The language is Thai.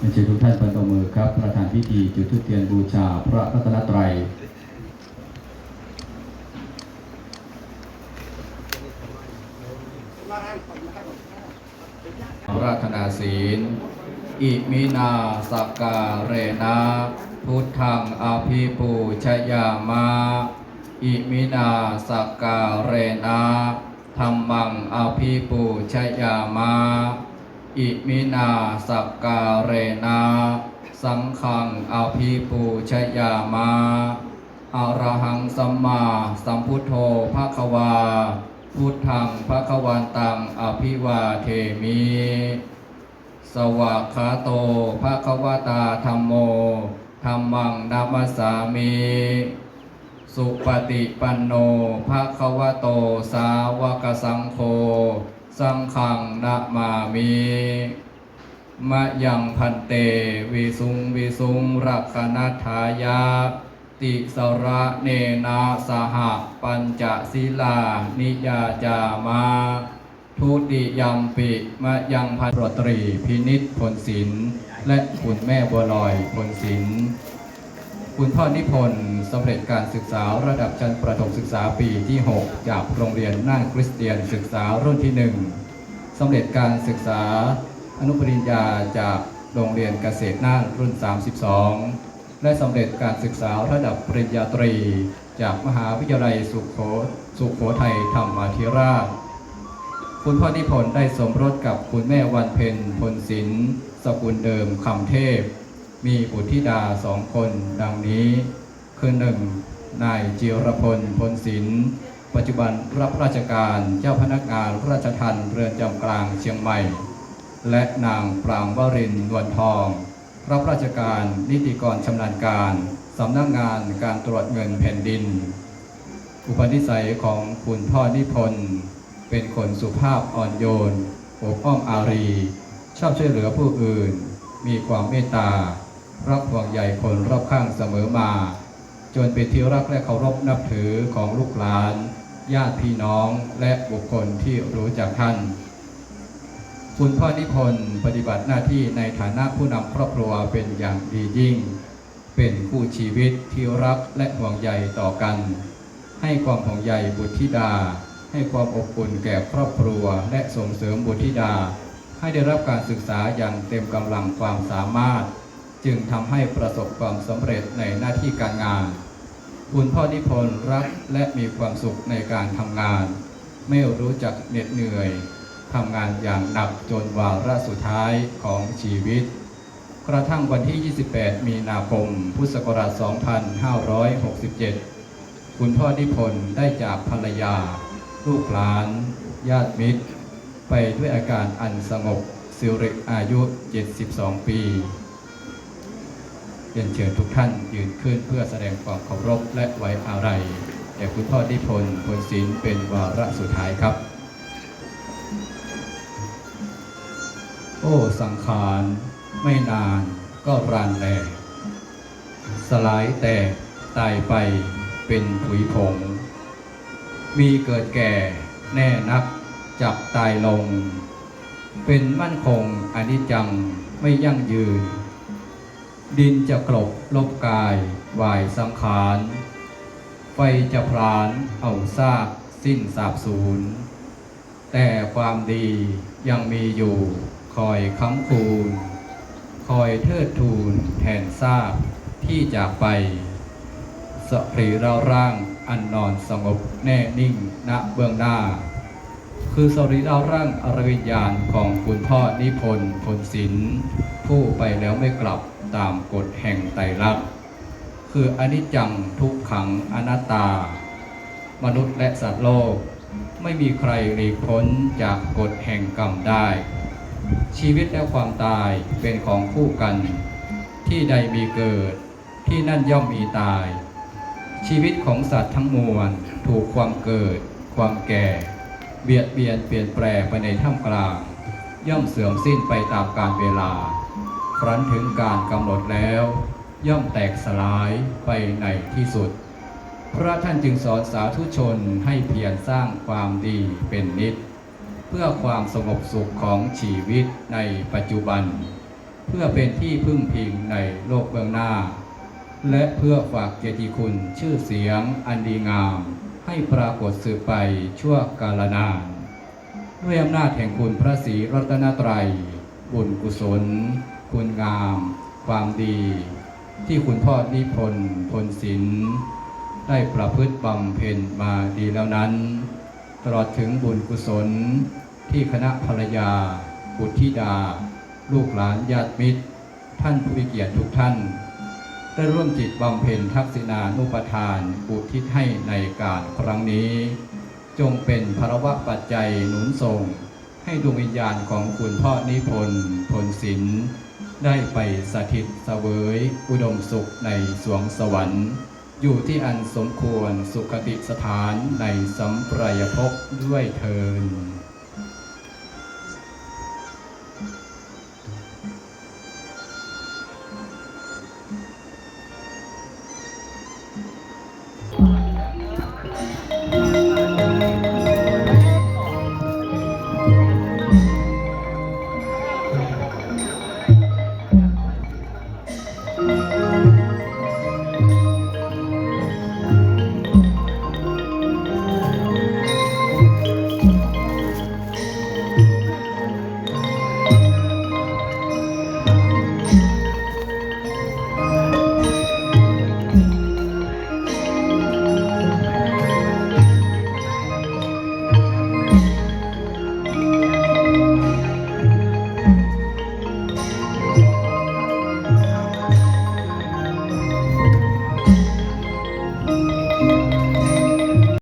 เรีเชิญทุกท่านประนมมือครับ ประธานพิธีจุดธูปเทียนบูชาพระรัตนตรัยราธนาศีล อิมินาสกกาเรนะพุทธังอาภีปูชยามาอิมินาสกกาเรนะธรรมังอาภีปูชยามา อิมินาสกกาเรนะสังฆังอภีปูชยามาอะระหังสัมมาสัมพุทโธภะคะวา พุทธังภะคะวันตังอภิวาเทมิ สวากขาโตภะคะวตาธรรมโมธรรมังนามัสสามิ สุปฏิปันโนภะคะวโตสาวกสังโฆ สังฆังนะมามิมะยังพันเตวิสุงวิสุงรักขณทายาติสระเนนะสหปัญจศีลา นิยาจามาทุติยัมปิมะยังพันตรตรีพินิษพลศิลและคุณแม่บัวลอยพลศิล คุณพ่อนิพนธ์สำเร็จการศึกษาระดับชั้นประถมศึกษาปีที่ 6 จากโรงเรียนน่านคริสเตียนศึกษารุ่นที่ 1สำเร็จการศึกษาอนุปริญญาจากโรงเรียนเกษตรน่านรุ่น 32 และสำเร็จการศึกษาระดับปริญญาตรี จากมหาวิทยาลัยสุโขสุโขทัยธรรมาธิราช คุณพ่อนิพนธ์ได้สมรสกับคุณแม่วันเพ็ญพลศิลป์สกุลเดิมคำเทพ มีบุตรธิดาสองคนดังนี้ คือหนึ่งนายจิรพลพลศิลป์ปัจจุบันรับราชการเจ้าพนักงานราชทัณฑ์เรือนจำกลางเชียงใหม่ และนางปรางวรินนวลทอง รับราชการนิติกรชำนาญการสำนักงานการตรวจเงินแผ่นดิน อุปนิสัยของคุณพ่อนิพนธ์เป็นคนสุภาพอ่อนโยนอบอ้อมอารี ชอบช่วยเหลือผู้อื่น มีความเมตตา รักห่วงใยคนรอบข้างเสมอมา จนเป็นที่รักและเคารพนับถือของลูกหลาน ญาติพี่น้องและบุคคลที่รู้จักท่าน คุณพ่อนิพนธ์ปฏิบัติหน้าที่ในฐานะผู้นำครอบครัวเป็นอย่างดียิ่ง เป็นคู่ชีวิตที่รักและห่วงใยต่อกัน ให้ความห่วงใยบุตรธิดา ให้ความอบอุ่นแก่ครอบครัวและส่งเสริมบุตรธิดาให้ได้รับการศึกษาอย่างเต็มกำลังความสามารถ จึงทำให้ประสบความสำเร็จในหน้าที่การงาน คุณพ่อนิพนธ์รักและมีความสุขในการทำงาน ไม่รู้จักเหน็ดเหนื่อยทำงานอย่างหนักจนวาระสุดท้ายของชีวิต กระทั่งวันที่ 28 มีนาคม พุทธศักราช 2567 คุณพ่อนิพนธ์ได้จากภรรยา ลูกหลาน ญาติมิตร ไปด้วยอาการอันสงบสิริอายุ 72 ปี เรียนเชิญทุกท่านยืนขึ้นเพื่อแสดงความเคารพและไว้อาลัยแด่คุณพ่อนิพนธ์พลศิลป์เป็นวาระสุดท้ายครับ โอ้สังขารไม่นานก็รันแลสลายแตกตายไปเป็นผุยผง มีเกิดแก่แน่นักจับตายลง เป็นมั่นคงอนิจจังไม่ยั่งยืน ดินจะกลบลบกายวายสังขาร ไฟจะพรานเอาซากสิ้นสาบสูญ แต่ความดียังมีอยู่คอยค้ำคูณ คอยเทิดทูนแทนซากที่จากไปสปรีเราร่างอันนอนสงบแน่นิ่งณเบื้องหน้า คือสรีเราร่างอรวิญญาณของคุณพ่อนิพนธ์พลศิลป์ผู้ไปแล้วไม่กลับ ตามกฎแห่งไตรลักษณ์คืออนิจจังทุกขังอนัตตา มนุษย์และสัตว์โลก ไม่มีใครหลีกพ้นจากกฎแห่งกรรมได้ ชีวิตและความตายเป็นของคู่กัน ที่ใดมีเกิด ที่นั่นย่อมมีตาย ชีวิตของสัตว์ทั้งมวลถูกความเกิด ความแก่ เบียดเบียนเปลี่ยนแปลงไปในท่ามกลาง ย่อมเสื่อมสิ้นไปตามกาลเวลา ครั้นถึงการกำหนดแล้ว ย่อมแตกสลายไปในที่สุด พระท่านจึงสอนสาธุชนให้เพียรสร้างความดีเป็นนิด เพื่อความสงบสุขของชีวิตในปัจจุบัน เพื่อเป็นที่พึ่งพิงในโลกเบื้องหน้า และเพื่อฝากเกียรติคุณชื่อเสียงอันดีงาม ให้ปรากฏสืบไปชั่วกาลนานด้วยอำนาจแห่งคุณพระศรีรัตนตรัย บุญกุศล คุณงาม ความดี ที่คุณพ่อนิพนธ์พลศิลป์ได้ประพฤติบำเพ็ญมาดีแล้วนั้น ตลอดถึงบุญกุศล ที่คณะภรรยา บุตรธิดา ลูกหลานญาติมิตร ท่านผู้มีเกียรติทุกท่าน ได้ร่วมจิตบำเพ็ญทักษิณานุปทานอุทิศให้ในการครั้งนี้ จงเป็นภรวะปัจจัยหนุนส่ง ให้ดวงวิญญาณของคุณพ่อนิพนธ์พลศิลป์ ได้ไปสถิตเสวยอุดมสุขในสวงสวรรค์ อยู่ที่อันสมควรสุขติสถานในสัมปรายภพด้วยเทิน